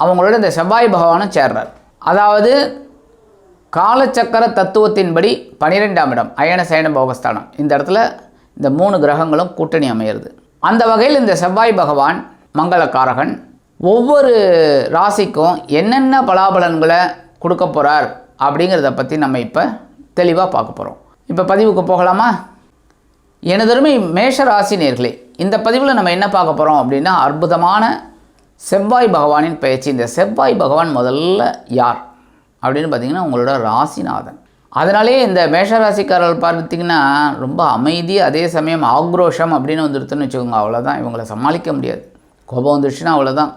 அவங்களோட இந்த செவ்வாய் பகவானும் சேர்றார். அதாவது காலச்சக்கர தத்துவத்தின்படி பனிரெண்டாம் இடம் அயன சயன போகஸ்தானம். இந்த இடத்துல இந்த மூணு கிரகங்களும் கூட்டணி அமையிறது. அந்த வகையில் இந்த செவ்வாய் பகவான் மங்களக்காரகன் ஒவ்வொரு ராசிக்கும் என்னென்ன பலாபலன்களை கொடுக்க போகிறார் அப்படிங்கிறத பற்றி நம்ம இப்போ தெளிவாக பார்க்க போகிறோம் இப்போ பதிவுக்கு போகலாமா? எனதருமை மேஷ ராசி நேர்களே இந்த பதிவில் நம்ம என்ன பார்க்க போகிறோம் அப்படின்னா அற்புதமான செவ்வாய் பகவானின் பயிற்சி. இந்த செவ்வாய் பகவான் முதல்ல யார்? அப்படின்னு பார்த்தீங்கன்னா உங்களோட ராசிநாதன். அதனாலே இந்த மேஷ ராசிக்காரர்கள் பார்த்தீங்கன்னா ரொம்ப அமைதி அதே சமயம் ஆக்ரோஷம் அப்படின்னு வந்துருத்துன்னு வச்சுக்கோங்க. அவ்வளோதான் இவங்களை சமாளிக்க முடியாது. கோபம் வந்துடுச்சுன்னா அவ்வளோதான்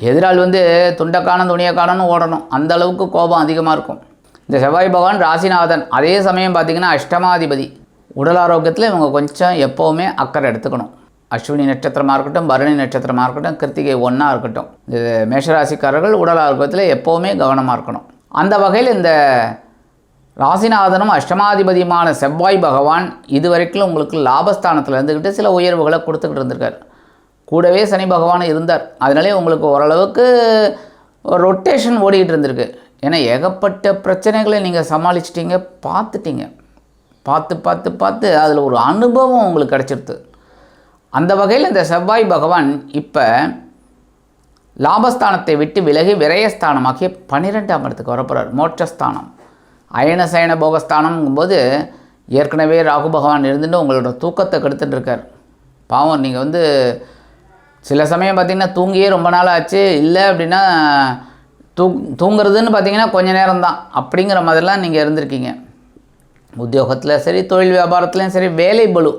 எதிரால் வந்து துண்டை காணும் துணியை காணணும் ஓடணும். அந்த அளவுக்கு கோபம் அதிகமாக இருக்கும். இந்த செவ்வாய் பகவான் ராசிநாதன். அதே சமயம் பார்த்திங்கன்னா அஷ்டமாதிபதி. உடல் ஆரோக்கியத்தில் இவங்க கொஞ்சம் எப்போவுமே அக்கறை எடுத்துக்கணும். அஸ்வினி நட்சத்திரமாக இருக்கட்டும் பரணி நட்சத்திரமாக இருக்கட்டும் கிருத்திகை ஒன்றா இருக்கட்டும். இது மேஷராசிக்காரர்கள் உடல் ஆரோக்கியத்தில் எப்போவுமே கவனமாக இருக்கணும். அந்த வகையில் இந்த ராசிநாதனும் அஷ்டமாதிபதியுமான செவ்வாய் பகவான் இதுவரைக்கும் உங்களுக்கு லாபஸ்தானத்தில் இருந்துக்கிட்டு சில உயர்வுகளை கொடுத்துக்கிட்டு இருந்திருக்கார். கூடவே சனி பகவான் இருந்தார். அதனாலே உங்களுக்கு ஓரளவுக்கு ரொட்டேஷன் ஓடிக்கிட்டு இருந்திருக்கு. ஏன்னா ஏகப்பட்ட பிரச்சனைகளை நீங்கள் சமாளிச்சிட்டிங்க பார்த்துட்டீங்க. பார்த்து பார்த்து பார்த்து அதில் ஒரு அனுபவம் உங்களுக்கு கிடச்சிருது. அந்த வகையில் இந்த செவ்வாய் பகவான் இப்போ லாபஸ்தானத்தை விட்டு விலகி விரயஸ்தானமாகிய பன்னிரெண்டாம் இடத்துக்கு வரப்போகிறார் மோட்சஸ்தானம். அயன சயன போகஸ்தானம்ங்கும்போது ஏற்கனவே ராகு பகவான் இருந்துட்டு உங்களோட தூக்கத்தை கெடுத்துட்டு இருக்கார். பாவம் நீங்கள் வந்து சில சமயம் பார்த்திங்கன்னா தூங்கியே ரொம்ப நாள் ஆச்சு இல்லை அப்படின்னா தூ தூங்குறதுன்னு பார்த்தீங்கன்னா கொஞ்ச நேரம் தான். அப்படிங்கிற மாதிரிலாம் நீங்கள் இருந்திருக்கீங்க. உத்தியோகத்தில் சரி தொழில் வியாபாரத்துலேயும் சரி வேலை பலு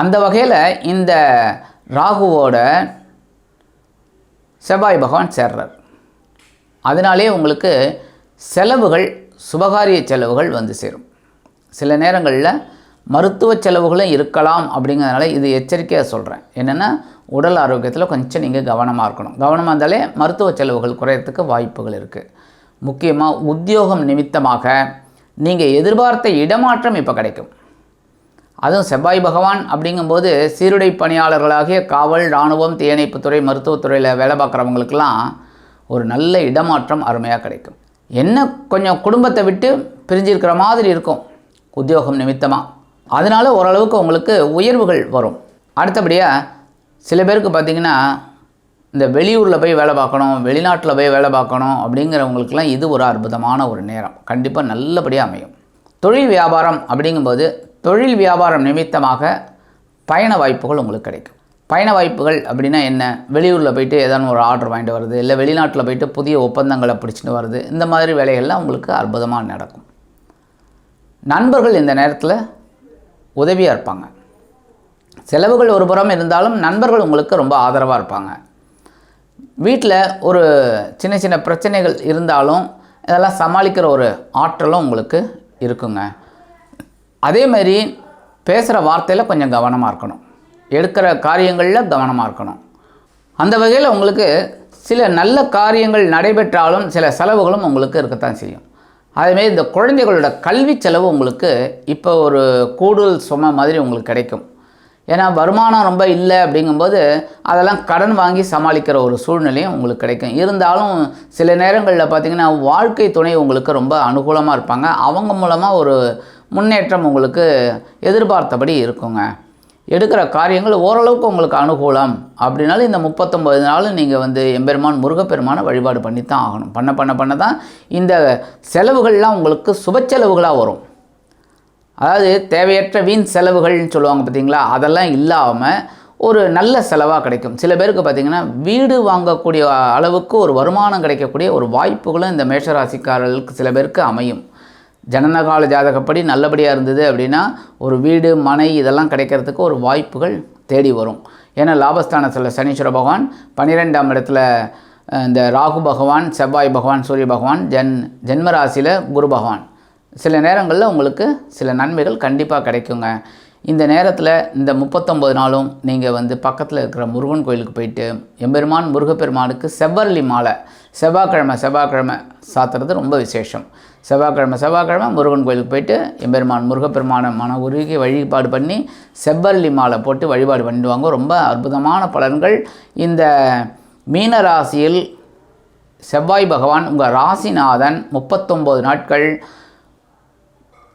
அந்த வகையில் இந்த ராகுவோட செவ்வாய் பகவான் சேர்றார். அதனாலே உங்களுக்கு செலவுகள் சுபகாரிய செலவுகள் வந்து சேரும். சில நேரங்களில் மருத்துவ செலவுகளும் இருக்கலாம் அப்படிங்கிறதுனால இது எச்சரிக்கையாக சொல்கிறேன் என்னென்னா உடல் ஆரோக்கியத்தில் கொஞ்சம் நீங்கள் கவனமாக இருக்கணும். கவனமாக இருந்தாலே மருத்துவ செலவுகள் குறையறதுக்கு வாய்ப்புகள் இருக்குது முக்கியமாக உத்தியோகம் நிமித்தமாக நீங்கள் எதிர்பார்த்த இடமாற்றம் இப்போ கிடைக்கும். அதுவும் செவ்வாய் பகவான் அப்படிங்கும்போது சீருடை பணியாளர்களாகிய காவல் இராணுவம் தீயணைப்புத்துறை மருத்துவத்துறையில் வேலை பார்க்குறவங்களுக்கெல்லாம் ஒரு நல்ல இடமாற்றம் அருமையாக கிடைக்கும். என்ன கொஞ்சம் குடும்பத்தை விட்டு பிரிஞ்சிருக்கிற மாதிரி இருக்கும் உத்தியோகம் நிமித்தமாக அதனால் ஓரளவுக்கு உங்களுக்கு உயர்வுகள் வரும். அடுத்தபடியாக சில பேருக்கு பார்த்திங்கன்னா இந்த வெளியூரில் போய் வேலை பார்க்கணும் வெளிநாட்டில் போய் வேலை பார்க்கணும் அப்படிங்கிறவங்களுக்கெல்லாம் இது ஒரு அற்புதமான ஒரு நேரம். கண்டிப்பாக நல்லபடியாக அமையும். தொழில் வியாபாரம் அப்படிங்கும்போது தொழில் வியாபாரம் நிமித்தமாக பயண வாய்ப்புகள் உங்களுக்கு கிடைக்கும். பயண வாய்ப்புகள் அப்படின்னா என்ன? வெளியூரில் போயிட்டு ஏதாவது ஒரு ஆர்டர் வாங்கிட்டு வருது இல்லை வெளிநாட்டில் போயிட்டு புதிய ஒப்பந்தங்களை பிடிச்சிட்டு வருது இந்த மாதிரி வேலைகள்லாம் உங்களுக்கு அற்புதமாக நடக்கும். நண்பர்கள் இந்த நேரத்தில் உதவியாக இருப்பாங்க. செலவுகள் ஒரு புறம் இருந்தாலும் நண்பர்கள் உங்களுக்கு ரொம்ப ஆதரவாக இருப்பாங்க. வீட்டில் ஒரு சின்ன சின்ன பிரச்சனைகள் இருந்தாலும் இதெல்லாம் சமாளிக்கிற ஒரு ஆற்றலும் உங்களுக்கு இருக்குங்க. அதே மாதிரி பேசுகிற வார்த்தையில் கொஞ்சம் கவனமாக இருக்கணும். எடுக்கிற காரியங்களில் கவனமாக இருக்கணும். அந்த வகையில் உங்களுக்கு சில நல்ல காரியங்கள் நடைபெற்றாலும் சில செலவுகளும் உங்களுக்கு இருக்கத்தான் செய்யும். அதேமாரி இந்த குழந்தைகளோட கல்வி செலவு உங்களுக்கு இப்போ ஒரு கூடுதல் சுமை மாதிரி உங்களுக்கு கிடைக்கும். ஏன்னா வருமானம் ரொம்ப இல்லை அப்படிங்கும்போது அதெல்லாம் கடன் வாங்கி சமாளிக்கிற ஒரு சூழ்நிலையும் உங்களுக்கு கிடைக்கும். இருந்தாலும் சில நேரங்களில் பார்த்திங்கன்னா வாழ்க்கை துணை உங்களுக்கு ரொம்ப அனுகூலமாக இருப்பாங்க. அவங்க மூலமாக ஒரு முன்னேற்றம் உங்களுக்கு எதிர்பார்த்தபடி இருக்குங்க. எடுக்கிற காரியங்கள் ஓரளவுக்கு உங்களுக்கு அனுகூலம். அப்படின்னாலும் இந்த முப்பத்தொம்பது நாள் நீங்கள் வந்து எம்பெருமான் முருகப்பெருமானை வழிபாடு பண்ணி தான் ஆகணும். பண்ண பண்ண பண்ண தான் இந்த செலவுகள்லாம் உங்களுக்கு சுப செலவுகளாக வரும். அதாவது தேவையற்ற வீண் செலவுகள்னு சொல்லுவாங்க பார்த்தீங்களா அதெல்லாம் இல்லாமல் ஒரு நல்ல செலவாக கிடைக்கும். சில பேருக்கு பார்த்திங்கன்னா வீடு வாங்கக்கூடிய அளவுக்கு ஒரு வருமானம் கிடைக்கக்கூடிய ஒரு வாய்ப்புகளும் இந்த மேஷராசிக்காரர்களுக்கு சில பேருக்கு அமையும். ஜனனகால ஜாதகப்படி நல்லபடியாக இருந்தது அப்படின்னா ஒரு வீடு மனை இதெல்லாம் கிடைக்கிறதுக்கு ஒரு வாய்ப்புகள் தேடி வரும். ஏன்னா லாபஸ்தானத்தில் சனீஸ்வர பகவான் பன்னிரெண்டாம் இடத்துல இந்த ராகு பகவான் செவ்வாய் பகவான் சூரிய பகவான் ஜென் ஜென்மராசியில் குரு பகவான். சில நேரங்களில் உங்களுக்கு சில நன்மைகள் கண்டிப்பாக கிடைக்குங்க. இந்த நேரத்தில் இந்த முப்பத்தொம்பது நாளும் நீங்கள் வந்து பக்கத்தில் இருக்கிற முருகன் கோயிலுக்கு போயிட்டு எம்பெருமான் முருகப்பெருமானுக்கு செவ்வரளி மாலை செவ்வாய்க்கிழமை செவ்வாய்க்கிழமை சாத்துறது ரொம்ப விசேஷம். செவ்வாய்க்கிழமை செவ்வாய்க்கிழமை முருகன் கோயிலுக்கு போயிட்டு எம்பெருமான் முருகப்பெருமான மன உருகி வழிபாடு பண்ணி செவ்வரளி மாலை போட்டு வழிபாடு பண்ணிடுவாங்க. ரொம்ப அற்புதமான பலன்கள். இந்த மீன ராசியில் செவ்வாய் பகவான் உங்கள் ராசிநாதன் முப்பத்தொம்போது நாட்கள்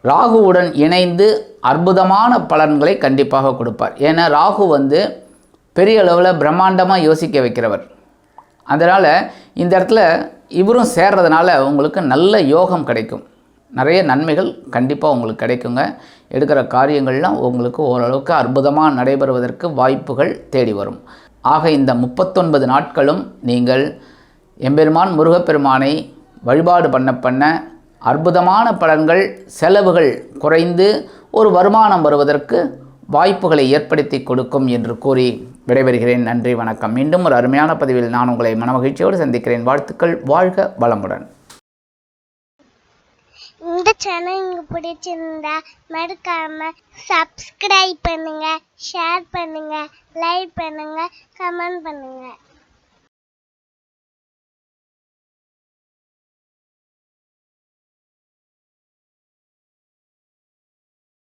ராகுவுடன் இணைந்து அற்புதமான பலன்களை கண்டிப்பாக கொடுப்பார். ஏன்னா ராகு வந்து பெரிய அளவில் பிரம்மாண்டமாக யோசிக்க வைக்கிறவர். அதனால் இந்த இடத்துல இவரும் சேர்றதுனால உங்களுக்கு நல்ல யோகம் கிடைக்கும். நிறைய நன்மைகள் கண்டிப்பாக உங்களுக்கு கிடைக்குங்க. எடுக்கிற காரியங்கள்லாம் உங்களுக்கு ஓரளவுக்கு அற்புதமாக நடைபெறுவதற்கு வாய்ப்புகள் தேடி வரும். ஆக இந்த முப்பத்தொன்பது நாட்களும் நீங்கள் எம்பெருமான் முருகப்பெருமானை வழிபாடு பண்ண பண்ண அற்புதமான பலன்கள் செலவுகள் குறைந்து ஒரு வருமானம் வருவதற்கு வாய்ப்புகளை ஏற்படுத்தி கொடுக்கும் என்று கூறி விடைபெறுகிறேன். நன்றி வணக்கம். மீண்டும் ஒரு அருமையான பதிவில் நான் உங்களை மனமகிழ்ச்சியோடு சந்திக்கிறேன். வாழ்த்துக்கள் வாழ்க வளமுடன். இந்த சேனல் உங்களுக்கு பிடிச்சிருந்தா மறக்காம சப்ஸ்கிரைப் பண்ணுங்க ஷேர் பண்ணுங்க லைக் பண்ணுங்க கமெண்ட் பண்ணுங்க.